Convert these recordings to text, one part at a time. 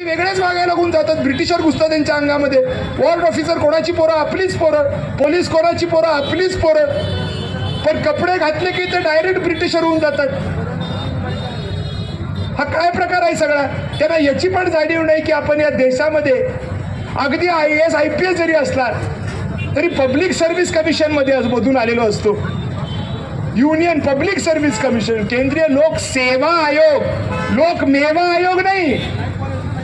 वेगळेच वागायला लागून जातात. ब्रिटिशर घुसतात त्यांच्या अंगामध्ये. वॉर्ड ऑफिसर कोणाची पोरं? आपलीच पोरं. पोलीस कोणाची पोरं? आपलीच पोरं. पण कपडे घातले की ते डायरेक्ट ब्रिटिशर होऊन जातात. हा काय प्रकार आहे सगळा? त्यांना याची पण जाणीव नाही की आपण या देशामध्ये अगदी I S I P S जरी असला तरी पब्लिक सर्व्हिस कमिशनमध्ये मधून आलेलो असतो. युनियन पब्लिक सर्व्हिस कमिशन केंद्रीय लोक सेवा आयोग. लोक मेवा आयोग नाही.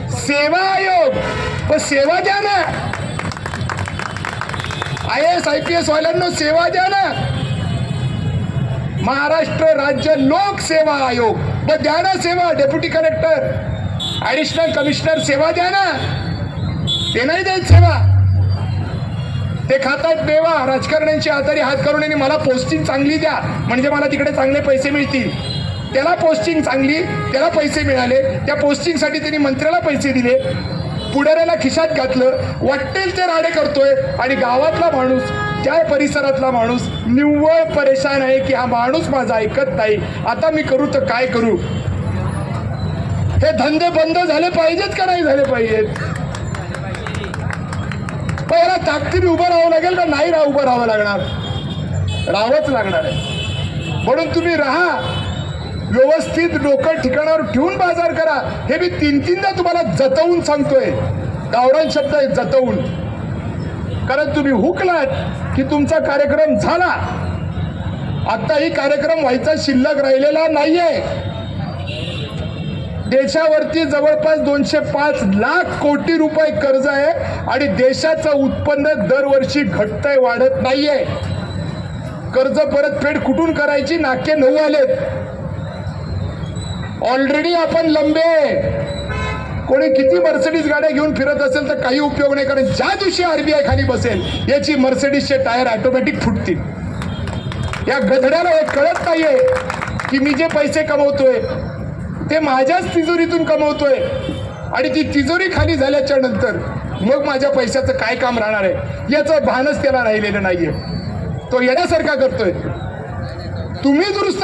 सेवा आयोग. व सेवा द्या ना. I S I P S वाल्यांना सेवा द्या ना. महाराष्ट्र राज्य लोक सेवा आयोग. व द्या ना सेवा डेप्युटी कलेक्टर. ॲडिशनल कमिशनर सेवा द्या ना. ते नाही देत सेवा. ते खातात देवा राजकारण्यांची आधारी हात करून आणि मला पोस्टिंग चांगली द्या. म्हणजे मला तिकडे चांगले पैसे मिळतील. त्याला पोस्टिंग चांगली त्याला पैसे मिळाले त्या पोस्टिंगसाठी त्यांनी मंत्र्याला पैसे दिले. पुढाऱ्याला खिशात घातलं वाटेल ते राडे करतोय आणि गावातला माणूस त्या परिसरातला माणूस निव्वळ परेशान आहे की हा माणूस माझा ऐकत नाही. आता मी करू तर काय करू? हे धंदे बंद झाले पाहिजेत का नाही झाले पाहिजेत? पहिला ताकदीने उभं राहावं लागेल का नाही राह उभं राहावं लागणार. राहावंच लागणार आहे. म्हणून तुम्ही राहा. व्यवस्थित डोकं ठिकाणावर ठेवून बाजार करा. हे मी तीन तीनदा तुम्हाला जतवून सांगतोय. गावरान शब्द आहे जतवून. कारण तुम्ही हुकलात की तुमचा कार्यक्रम झाला. आत्ताही कार्यक्रम व्हायचा शिल्लक राहिलेला नाहीये. देशावरती जवळपास दोनशे पाच लाख कोटी रुपये कर्ज आहे आणि देशाचं उत्पन्न दरवर्षी घटतंय वाढत नाहीये. कर्ज परतफेड कुठून करायची? नाके नऊ आलेत. ऑलरेडी आपण लंबे कोणी किती मर्सिडीज गाड्या घेऊन फिरत असेल तर काही उपयोग नाही कारण ज्या दिवशी आरबीआय खाली बसेल याची मर्सिडीजचे टायर ऑटोमॅटिक फुटतील. या गधड्याला हे कळत नाहीये की मी जे पैसे कमवतोय ते माझ्याच तिजोरीतून कमवतोय. आणि ती तिजोरी खाली झाल्याच्यानंतर मग माझ्या पैशाचं काय काम राहणार आहे याचं भानच त्याला राहिलेलं नाहीये. तो येण्यासारखा करतोय. तुम्ही दुरुस्त